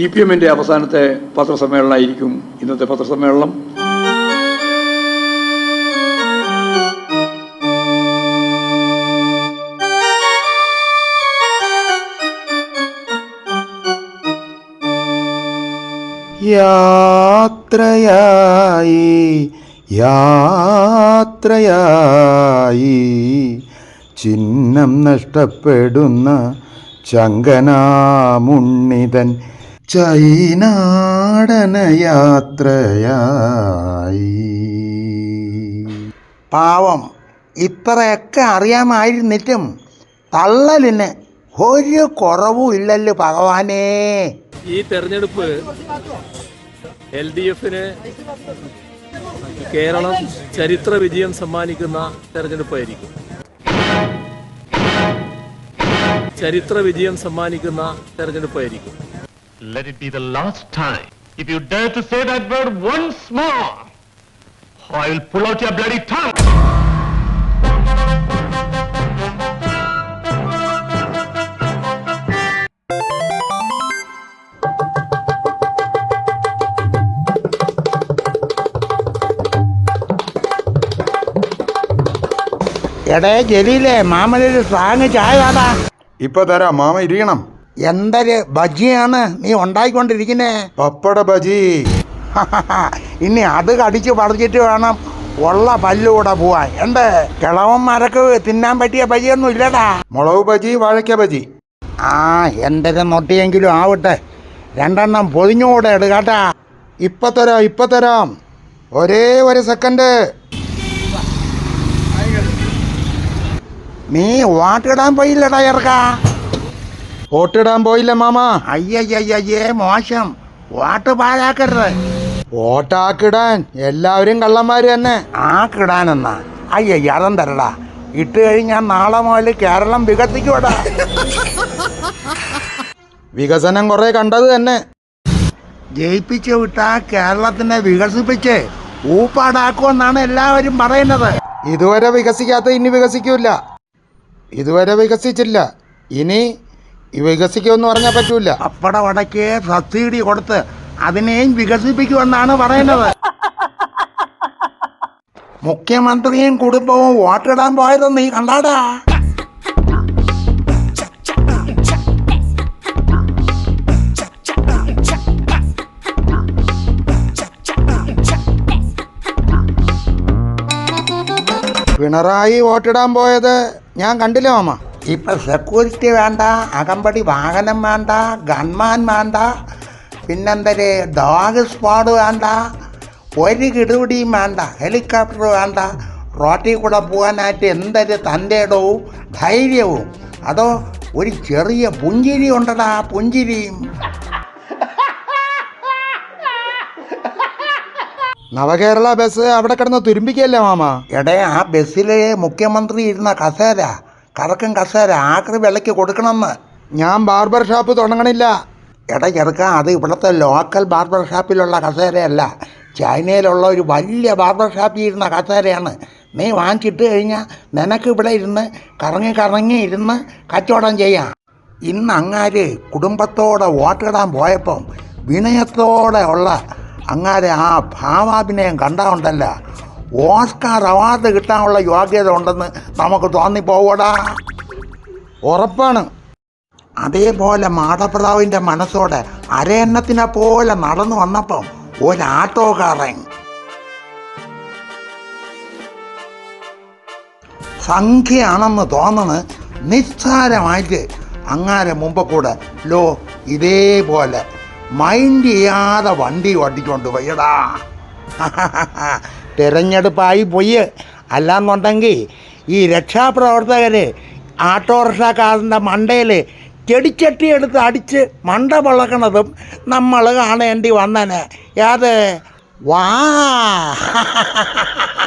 C P എമ്മിന്റെ അവസാനത്തെ പത്രസമ്മേളനമായിരിക്കും ഇന്നത്തെ പത്രസമ്മേളനം. യാത്രയായി യാത്രയായി. ചിഹ്നം നഷ്ടപ്പെടുന്ന ചങ്കനാമുണ്ണിതൻ ചൈനാടന യാത്രയായി പാവം ഇത്രയൊക്കെ അറിയാമായിരുന്നിട്ടും തള്ളലിന് ഒരു കുറവും ഇല്ലല്ലോ ഭഗവാനേ. ഈ തെരഞ്ഞെടുപ്പ് എൽ ഡി എഫിന് കേരളം ചരിത്ര വിജയം സമ്മാനിക്കുന്ന തെരഞ്ഞെടുപ്പായിരിക്കും. ചരിത്ര വിജയം സമ്മാനിക്കുന്ന തെരഞ്ഞെടുപ്പായിരിക്കും. Let it be the last time. If you dare to say that word once more, I will pull out your bloody tongue. എടേ ജലീലേ മാമനൊരു സ്ട്രാങ് ചായ ഇപ്പൊ തരാം മാമ ഇരിക്കണം എന്തൊരു ബജിയാണ് നീ ഉണ്ടായിക്കൊണ്ടിരിക്കുന്നേ? പപ്പട ബജി. ഇനി അത് കടിച്ച് പറിച്ചിട്ട് വേണം ഉള്ള പല്ലൂടെ പോവാൻ. എന്ത്? കിളവന്മാരൊക്കെ തിന്നാൻ പറ്റിയ ബജിയൊന്നും ഇല്ലടാ. മുളക് ബജി വാഴയ്ക്ക ബജി. ആ എന്തൊരു നൊട്ടിയെങ്കിലും ആവട്ടെ. രണ്ടെണ്ണം പൊതിഞ്ഞുകൂടെ എടുക്കാട്ടാ ഇപ്പൊ തരാം ഇപ്പൊ തരാം. ഒരേ ഒരു സെക്കൻഡ് നീ വാട്ടിടാൻ പോയില്ലടാ ഇറക്കാ വോട്ടിടാൻ പോയില്ല മാമ. അയ്യയ്യയ്യേ മോശം. വോട്ട് പാഴാക്കരുത്. വോട്ടാക്കിടാൻ എല്ലാവരും കള്ളന്മാര് തന്നെ. ആ കിടാനെന്നാ. അയ്യയ്യ അതം തരടാ. ഇട്ട് കഴിഞ്ഞാൽ നാളെ മുതൽ കേരളം വികസിക്കൂടാ വികസനം കുറെ കണ്ടത് തന്നെ. ജയിപ്പിച്ച് വിട്ടാ കേരളത്തിനെ വികസിപ്പിച്ച് ഊപ്പാടാക്കുമെന്നാണ് എല്ലാവരും പറയുന്നത്. ഇതുവരെ വികസിക്കാത്ത ഇനി വികസിക്കൂല ഇതുവരെ വികസിച്ചില്ല. ഇനി വികസിക്കുമെന്ന് പറഞ്ഞാൽ പറ്റൂല. പപ്പട വടക്കേ സബ്സിഡി കൊടുത്ത് അതിനെയും വികസിപ്പിക്കുമെന്നാണ് പറയുന്നത്. മുഖ്യമന്ത്രിയും കുടുംബവും വോട്ടിടാൻ പോയത് നീ കണ്ടാടാ. പിണറായി വോട്ടിടാൻ പോയത് ഞാൻ കണ്ടില്ല മാമ? ഇപ്പൊ സെക്യൂരിറ്റി വേണ്ട അകമ്പടി വാഹനം വേണ്ട ഗൺമാൻ വേണ്ട പിന്നെന്തര് ഡോഗ് സ്ക്വാഡ് വേണ്ട ഒരു കിടുപിടിയും വേണ്ട ഹെലികോപ്റ്റർ വേണ്ട റോട്ടിൽ കൂടെ പോകാനായിട്ട് എന്തൊരു തന്റെ ഇടവും ധൈര്യവും. അതോ ഒരു ചെറിയ പുഞ്ചിരി ഉണ്ടടാ പുഞ്ചിരിയും നവകേരള ബസ് അവിടെ കിടന്ന് തുരുമ്പിക്കല്ലേ മാമ? എടേ ആ ബസ്സിലെ മുഖ്യമന്ത്രി ഇരുന്ന കസേര. കറക്കും കസേര ആക്രി വിലയ്ക്ക് കൊടുക്കണമെന്ന്. ഞാൻ ബാർബർ ഷോപ്പ് തുടങ്ങണില്ല. ചെറുക്ക അത് ഇവിടുത്തെ ലോക്കൽ ബാർബർ ഷോപ്പിലുള്ള കസേരയല്ല ചൈനയിലുള്ള ഒരു വലിയ ബാർബർ ഷോപ്പിൽ ഇരുന്ന കസേരയാണ് നീ വാങ്ങിച്ചിട്ട് കഴിഞ്ഞാൽ നിനക്ക് ഇവിടെ ഇരുന്ന് കറങ്ങി കറങ്ങി ഇരുന്ന് കച്ചവടം ചെയ്യാം. ഇന്ന് അങ്ങാര് കുടുംബത്തോടെ വോട്ടിടാൻ പോയപ്പം വിനയത്തോടെ ഉള്ള അങ്ങാരെ ആ ഭാവാഭിനയം കണ്ടാണ്ടല്ല ഓസ്കാർ അവാർഡ് കിട്ടാനുള്ള യോഗ്യത ഉണ്ടെന്ന് നമുക്ക് തോന്നിപ്പോവടാ. ഉറപ്പാണ്. അതേപോലെ മാടപ്രതാവിന്റെ മനസ്സോടെ അരയെണ്ണത്തിനെ പോലെ നടന്നു വന്നപ്പം ഒരാട്ടോകാരൻ. സംഖ്യയാണെന്ന് തോന്നണ് നിസ്സാരമായിട്ട് അങ്ങാരെ മുമ്പ് കൂടെ ലോ ഇതേപോലെ മൈൻഡ് ചെയ്യാതെ വണ്ടി ഓടിച്ചുകൊണ്ട് പോയടാ. തിരഞ്ഞെടുപ്പായി പോയി. അല്ലാന്നുണ്ടെങ്കിൽ ഈ രക്ഷാപ്രവർത്തകർ ആട്ടോറിക്ഷക്കാരന്റെ മണ്ടയിൽ ചെടിച്ചട്ടി എടുത്ത് അടിച്ച് മണ്ട വളക്കണതും നമ്മൾ കാണേണ്ടി വന്നനെ. ഏത്? വാ.